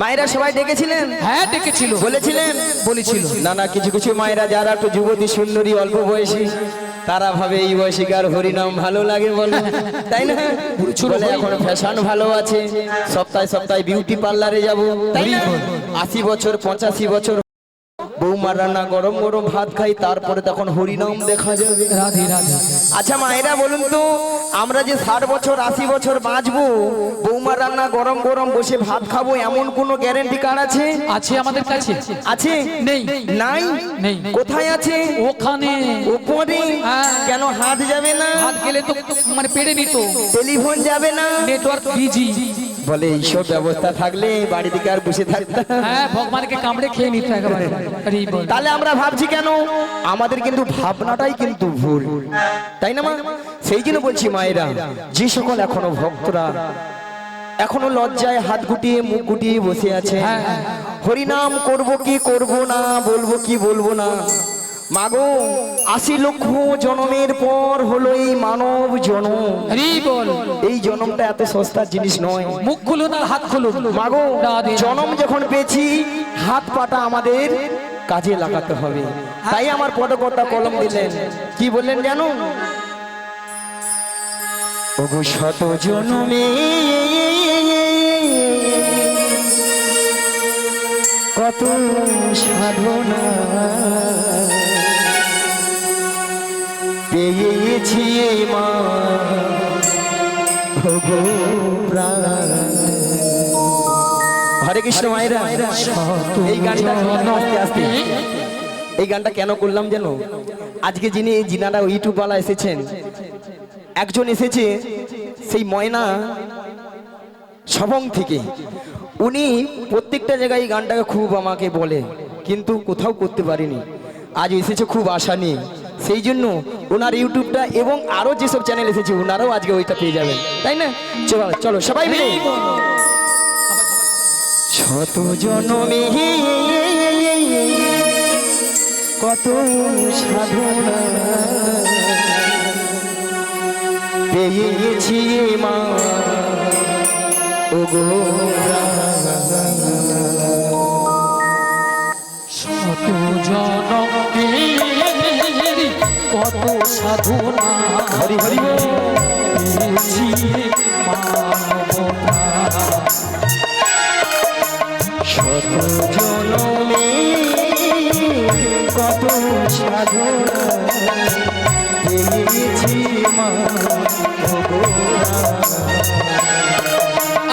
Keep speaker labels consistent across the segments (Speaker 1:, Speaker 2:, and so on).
Speaker 1: মায়েরা সবাই ডেকেছিলেন?
Speaker 2: হ্যাঁ ডেকেছিল।
Speaker 1: বলেছিলেন?
Speaker 2: বলেছিল।
Speaker 1: না না কিছু কিছু মায়েরা যারা একটু যুবতী সুন্দরী অল্প বয়সী তারা ভাবে এই বয়সীকার হরিনাম ভালো লাগে বলে। তাই না? বলে এখন ফ্যাশন ভালো আছে। সপ্তাহে সপ্তাহে বিউটি পার্লারে যাব। আশি বছর পঁচাশি বছর বৌমার রান্না গরম গরম ভাত খাই তারপরে তখন হরিনাম দেখা যাবে।
Speaker 2: রাধে রাধে।
Speaker 1: আচ্ছা মায়েরা বলুন তো আমরা যে ষাট বছর আশি বছর বাঁচবো বৌমার রান্না গরম গরম বসে ভাত খাব এমন কোনো গ্যারেন্টি কার্ড আছে?
Speaker 2: আছে আমাদের কাছে।
Speaker 1: আছে?
Speaker 2: নেই।
Speaker 1: নাই?
Speaker 2: নেই।
Speaker 1: কোথায় আছে?
Speaker 2: ওখানে।
Speaker 1: উপরে
Speaker 2: হ্যাঁ।
Speaker 1: কেন হাত যাবে না?
Speaker 2: হাত গেলে তো মানে পেড়ে নিত।
Speaker 1: টেলিফোন যাবে না?
Speaker 2: Network busy.
Speaker 1: বলে এইসব ব্যবস্থা থাকলে বাড়ি থেকে আর বসে থাকতাম
Speaker 2: হ্যাঁ ভগবানকে কামড়ে খেয়ে নিত একেবারে।
Speaker 1: তাহলে আমরা ভাবছি কেন? আমাদের কিন্তু ভাবনাটাই কিন্তু ভুল। তাই না মা? সেই জন্য বলছি মায়েরা যে সকল এখনও ভক্তরা এখনও লজ্জায় হাত গুটিয়ে মুখ গুটিয়ে বসে আছে
Speaker 2: হ্যাঁ।
Speaker 1: হরিনাম করব কি করব না বলব কি বলব না মাগো আশি লক্ষ জনমের পর হলো এই মানব জনম।
Speaker 2: এই বল।
Speaker 1: এই জনমটা এত সস্তার জিনিস নয়।
Speaker 2: মুখ খুলুন আর হাত খুলুন।
Speaker 1: মাগো। জনম যখন পেয়েছি হাত পাটা আমাদের কাজে লাগাতে হবে। তাই আমার পদকর্তা কলম দিলেন। কি বললেন জানো? ওগো শত জনমে কত সাধনা। এই মা। হরে কৃষ্ণ মায়েরা এই গানটা আস্তে আস্তে? এই গানটা কেন করলাম যেন? আজকে যিনি যিনারা ইউটিউবওয়ালা এসেছেন একজন এসেছে সেই ময়না সবং থেকে। উনি প্রত্যেকটা জায়গায় এই গানটাকে খুব আমাকে বলে কিন্তু কোথাও করতে পারিনি। আজ এসেছে খুব আশা নিয়ে। সেই জন্য ওনার ইউটিউবটা এবং আরও যেসব চ্যানেল এসেছে, ওনারাও আজকে ওইটা পেয়ে যাবেন। তাই না? চলো চলো, সবাই মিলে। শত জনমে কত সাধনা পেয়েছি মা। ওগো।
Speaker 2: শত জনমের কত সাধনা।
Speaker 1: হরি হরি। শত জনমে কত সাধনা পেয়েছি মা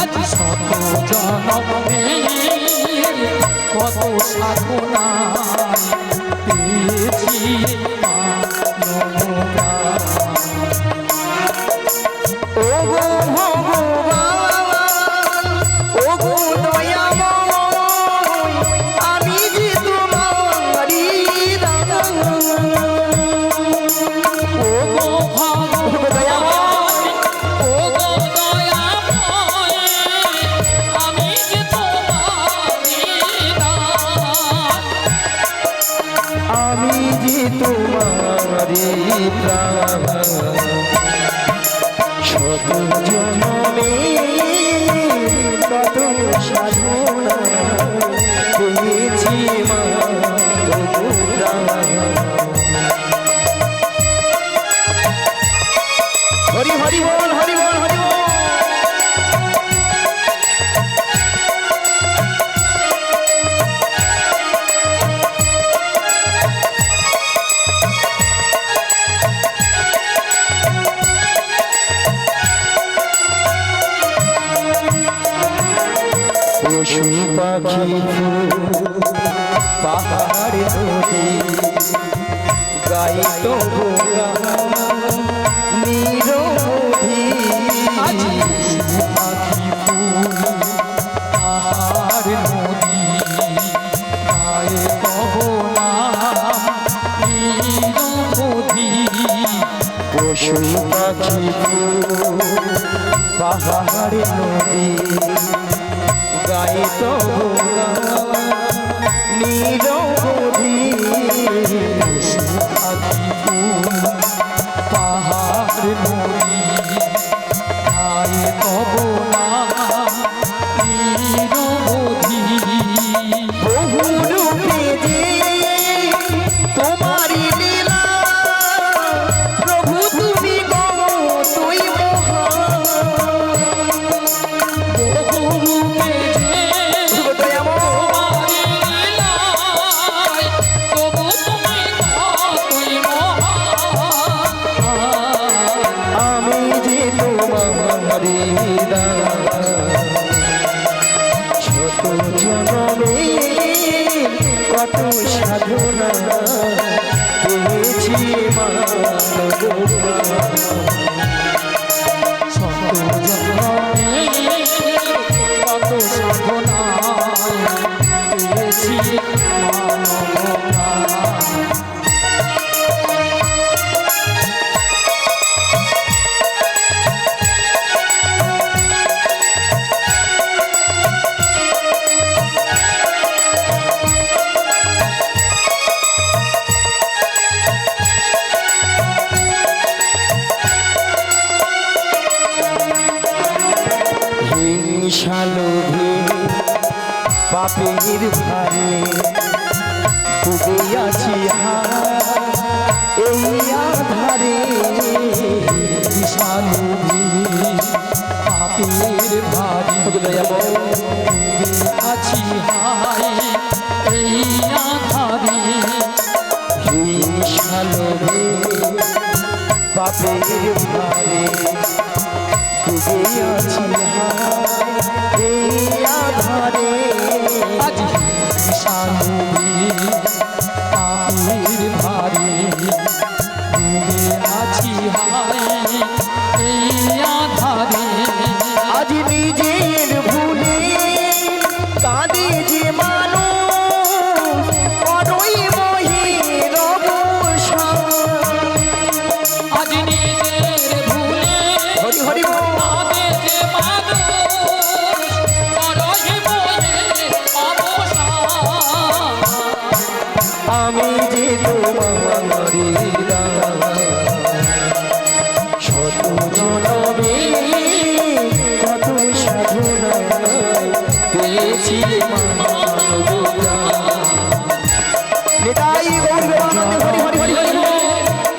Speaker 2: আজ শত জনমের কত সাধনা। পেয়েছি
Speaker 1: Oh, কত সাধনা পাহাড় নদী গাই তো নিরবধি
Speaker 2: আজ ফুল, পাহাড় নদী, গায়ে কব নাম, নিরবধি।
Speaker 1: পশু পাখি পাহাড় নদী গাই তো সাধনা তুমি মা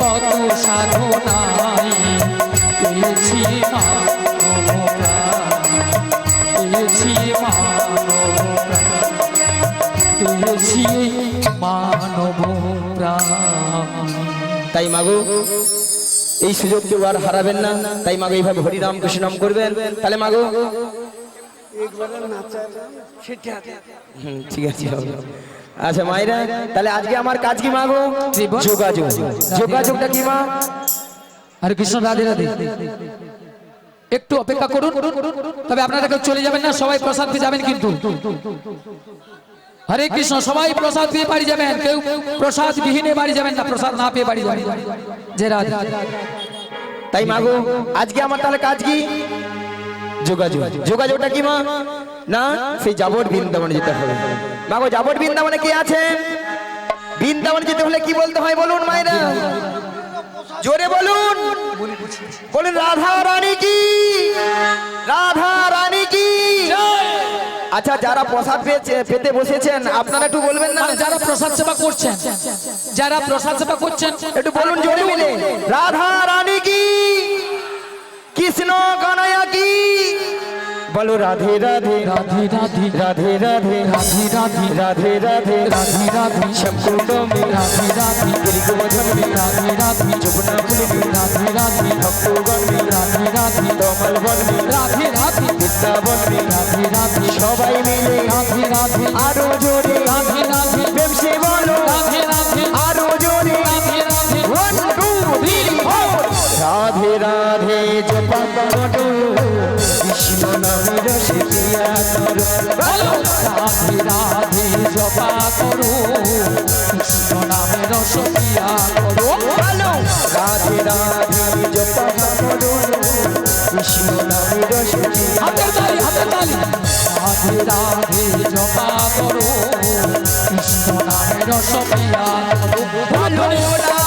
Speaker 2: কত
Speaker 1: তাই মাগো, এই সুযোগ কেউ আর হারাবেন না। তাই মাগো, এইভাবে হরিনাম কৃষ্ণ নাম করবেন। তাহলে মাগো ঠিক আছে আচ্ছা মায়েরা তাহলে আজকে আমার কাজ কি মাগো যোগাযোগ। যোগাযোগটা কি মা?
Speaker 2: হরে কৃষ্ণ রাধে রাধে। একটু অপেক্ষা করুন। তবে আপনারা কেউ চলে যাবেন না সবাই প্রসাদ পেয়ে যাবেন কিন্তু। হরে কৃষ্ণ সবাই প্রসাদ পেয়ে বাড়ি যাবেন। কেউ প্রসাদ বিহীনে বাড়ি যাবেন না প্রসাদ না পেয়ে বাড়ি যাবেন। যে রাধে।
Speaker 1: তাই মাগো আজকে আমার তাহলে কাজ কি? যোগাযোগ। যোগাযোগটা কি মা? না সেই যাবট বৃন্দাবনে যেতে হবে। মাগো যাবট বৃন্দাবনে কে আছে? বৃন্দাবনে যেতে হলে কি বলতে হয় বলুন মায়েরা? জোরে বলুন। বলুন রাধা রানী কি? রাধা রানী কি? আচ্ছা যারা প্রসাদ পেয়েছে পেতে বসেছেন আপনারা একটু বলবেন না?
Speaker 2: মানে যারা প্রসাদ সেবা করছেন যারা প্রসাদ সেবা করছেন
Speaker 1: একটু বলুন জোরে মিলে রাধা রানী কি? কৃষ্ণ কানায়া বলো রাধে রাধে
Speaker 2: রাধে রাধে
Speaker 1: রাধে রাধে
Speaker 2: রাধে রাধে
Speaker 1: রাধে রাধে
Speaker 2: রাধে রাধে
Speaker 1: শঙ্কুটমে
Speaker 2: রাধে রাধে
Speaker 1: গিরিগোবর্ধনে
Speaker 2: রাধে রাধে
Speaker 1: যমুনা
Speaker 2: রাধে রাধে
Speaker 1: ভক্তগণে
Speaker 2: রাধে রাধে
Speaker 1: তমাল
Speaker 2: রাধে রাধে
Speaker 1: বৃন্দাবনে
Speaker 2: রাধে রাধে
Speaker 1: সবাই মিলে
Speaker 2: রাধে রাধে
Speaker 1: আরও জোরে
Speaker 2: রাধে রাধে
Speaker 1: বেমসে বলো
Speaker 2: রাধে রাধে
Speaker 1: আরও জোরে
Speaker 2: রাধে রাধে
Speaker 1: জপা কৃষ্ণ নামের রসে দিয়া করো।
Speaker 2: রাধে রাধে জপা করো। কৃষ্ণ নামে রসপিয়া করো।
Speaker 1: বলো রাধে রাধে জপা করো। কৃষ্ণ নামের রসে দিয়া
Speaker 2: হাতের তালি হাতের তালি। রাধে রাধে জপা করো। কৃষ্ণ নামে রসপিয়া করো।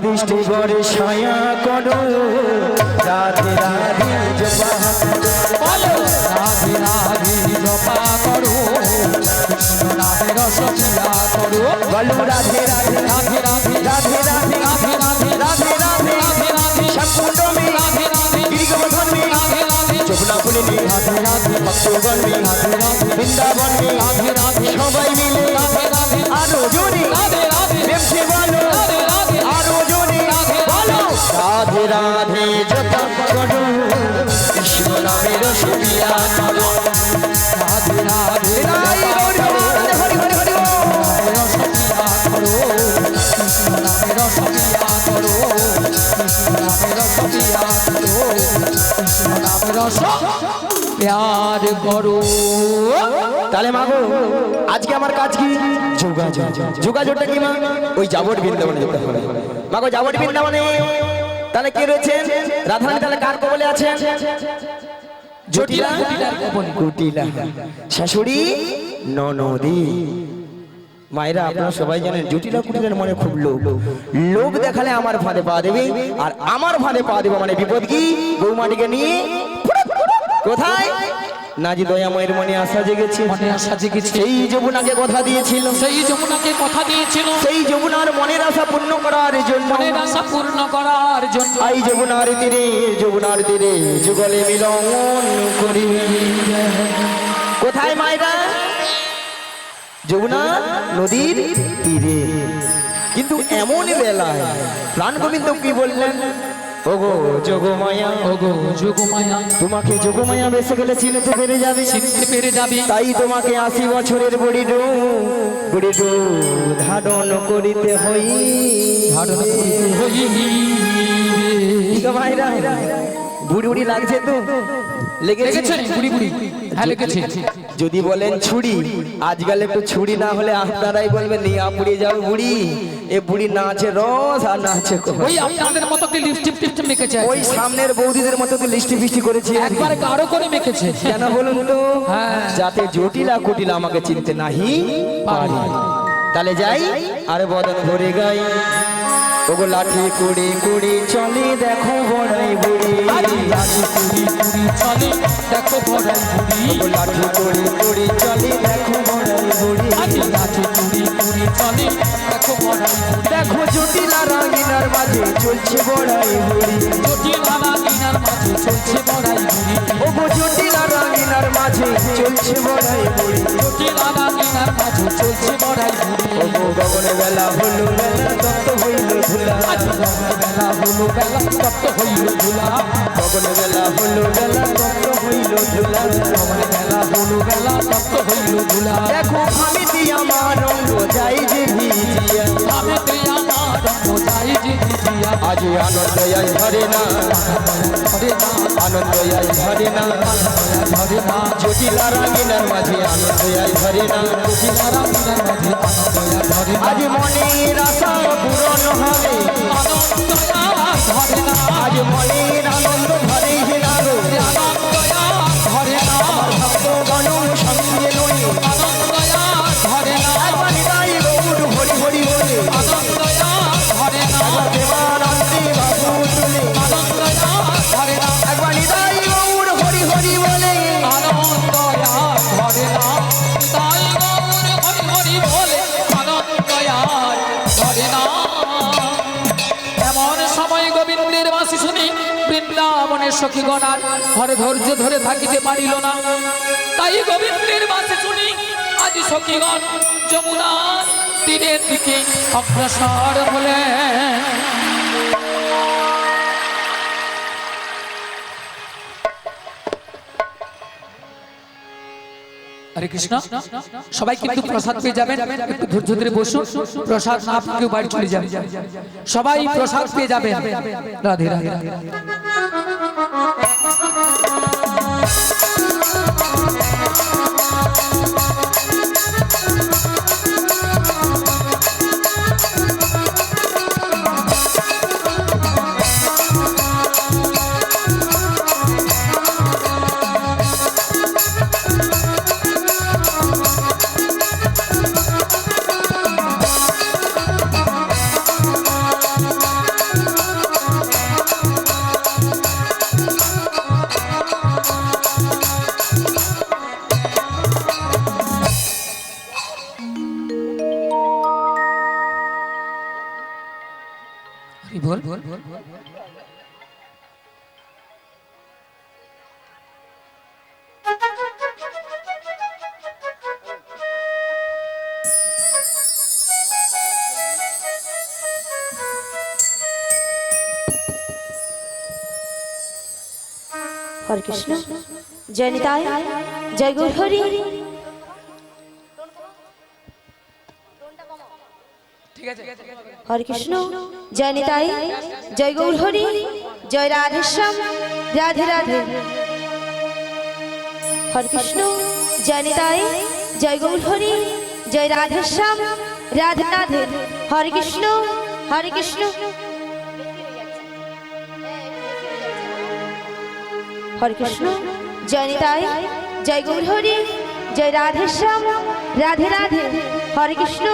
Speaker 1: দৃষ্টি করে ছায়া করো। রাধে রাধে জপা
Speaker 2: বলো। রাধে রাধে জপা করো। কৃষ্ণ রাধে রস ক্রিয়া করো।
Speaker 1: বলো রাধে রাধে।
Speaker 2: রাধে রাধে
Speaker 1: রাধে রাধে
Speaker 2: রাধে রাধে
Speaker 1: রাধে রাধে।
Speaker 2: রাধে
Speaker 1: সম্পূর্ণ
Speaker 2: রাধে। রাধে রাধে
Speaker 1: ভক্তগণ
Speaker 2: রাধে রাধে
Speaker 1: বৃন্দাবন
Speaker 2: রাধে রাধে
Speaker 1: সবাই মিলে
Speaker 2: প্যার করো
Speaker 1: তাহলে মাগো আজকে আমার কাজ কি? যোগাযোগ। যোগাযোগটা কি মা? ওই যাবট বৃন্দাবনে যেতে হবে। মাগো যাবট বৃন্দাবনে তাহলে কে রয়েছে রাধারানী তাহলে কার কবলে আছেন? জটিলা। কুটিলা শাশুড়ি ননদি। মায়েরা আপনারা সবাই জানেন জটিলা কুটিলার মনে খুব লোভ। লোভ দেখালে আমার ফাঁদে পা দেবে আর আমার ফাঁদে পা দেবে মানে বিপদ কি? বৌমাটিকে নিয়ে কোথায়? নাজি দয়াময়ের মনে আশা জেগেছে।
Speaker 2: মনে আশা জেগেছে।
Speaker 1: সেই যমুনাকে কথা দিয়েছিল।
Speaker 2: সেই যমুনাকে কথা দিয়েছিল।
Speaker 1: সেই যমুনার মনের আশা পূর্ণ করার জন্য।
Speaker 2: মনের আশা পূর্ণ করার জন্য।
Speaker 1: আই যমুনার তীরে যমুনার তীরে যুগলে মিলন করি। কোথায় মায়েরা? যমুনা নদীর তীরে। কিন্তু এমন বেলায় প্রাণ গোবিন্দ কি বললেন? ওগো যোগমায়া
Speaker 2: ওগো যোগমায়া।
Speaker 1: তোমাকে যোগমায়া বেসে গেলে চিনতে পেরে যাবে।
Speaker 2: চিনতে পেরে যাবে।
Speaker 1: তাই তোমাকে আশি বছরের বুড়ি ডো বুড়ি ডো ধারণ করিতে হই।
Speaker 2: ধারণ করিতে
Speaker 1: হই। ভাইরা বুড়ি বুড়ি লাগছে তো?
Speaker 2: বুড়ি বুড়ি। হ্যাঁ লেগেছে।
Speaker 1: যদি বলেন ছুরি আজকাল একটু ছুরি না হলে আপনারাই বলবেন নিয়ে পুড়ে যাও বুড়ি। এ বুড়ি না আছে রস আর না আছে
Speaker 2: ওই আপনাদের মতো কি লিপস্টিক টিপস্টিক মেখেছে?
Speaker 1: ওই সামনের বৌদিদের মতো লিস্টি ফিস্টি করেছি?
Speaker 2: একবার গাঢ় করে মেখেছে।
Speaker 1: কেন বলুন তো?
Speaker 2: হ্যাঁ।
Speaker 1: যাতে জটিলা কুটিলা আমাকে চিনতে নাহি পারি। তাহলে যাই আর বদন ভরে গাই। ওগো লাঠি কুড়ি কুড়ি চলে দেখো বড়াই বুড়ি।
Speaker 2: লাঠি কুড়ি কুড়ি চলে দেখো ভরাই বুড়ি।
Speaker 1: ওগো লাঠি কুড়ি কুড়ি চলে দেখো বড়াই বুড়ি।
Speaker 2: লাঠি কুড়ি কুড়ি চলে দেখো ভরাই বুড়ি।
Speaker 1: দেখো জটিলা রাঙিনার মাঝে চলছে বড়াই বুড়ি।
Speaker 2: জটিল দিনার মাঝে চলছে ভরাই বুড়ি।
Speaker 1: ওগো জটিলা রাঙিনার মাঝে চলছে বড়াই বুড়ি।
Speaker 2: জটিল দিনার মাঝে চলছে ভরাই বুড়ি।
Speaker 1: ওগো গগনে বেলা হলো বেলা তত্ত্ব হইল
Speaker 2: বেলা হলো বেলা তপ্ত হইল ধুলা
Speaker 1: গগনে বেলা হলো বেলা
Speaker 2: তপ্ত হইল
Speaker 1: দেখো, আমি দিয়া রঙ্গ যাই যে ভিজিয়া।
Speaker 2: আমি
Speaker 1: আজ আনন্দ হরে না
Speaker 2: হরে না
Speaker 1: আনন্দ হরে না
Speaker 2: হরে না
Speaker 1: জটিলা রাগিনার মাঝে আনন্দ হরে না
Speaker 2: জটিলা রাগিনার মাঝে হরে
Speaker 1: আজ মনের আনন্দ হরে
Speaker 2: না বৃন্দাবনের সখীগণার ঘরে ধৈর্য ধরে থাকিতে পারিল না। তাই গোবিন্দের মাঝে শুনি, আজ সখীগণ যমুনা তীরের দিকে অগ্রসর হলেন। হরে কৃষ্ণ। সবাই কিন্তু প্রসাদ পেয়ে যাবেন। একটু ধৈর্য ধরে বসুন। প্রসাদ না কেউ বাড়ি চলে যাবেন। সবাই প্রসাদ পেয়ে যাবেন। রাধে রাধে। বল
Speaker 3: হরে কৃষ্ণ। জয় নিতাই। জয় গৌর হরি
Speaker 2: ঠিক আছে
Speaker 3: হরে কৃষ্ণ, জয় নিতাই, জয় গৌর হরি জয় রাধেশ্যাম, রাধে রাধে। হরে কৃষ্ণ, জয় নিতাই, জয় গৌর হরি জয় রাধেশ্যাম, রাধে রাধে। হরে কৃষ্ণ হরে কৃষ্ণ। হরে কৃষ্ণ, জয় নিতাই, জয় গৌর হরি জয় রাধেশ্যাম, রাধে রাধে। হরে কৃষ্ণ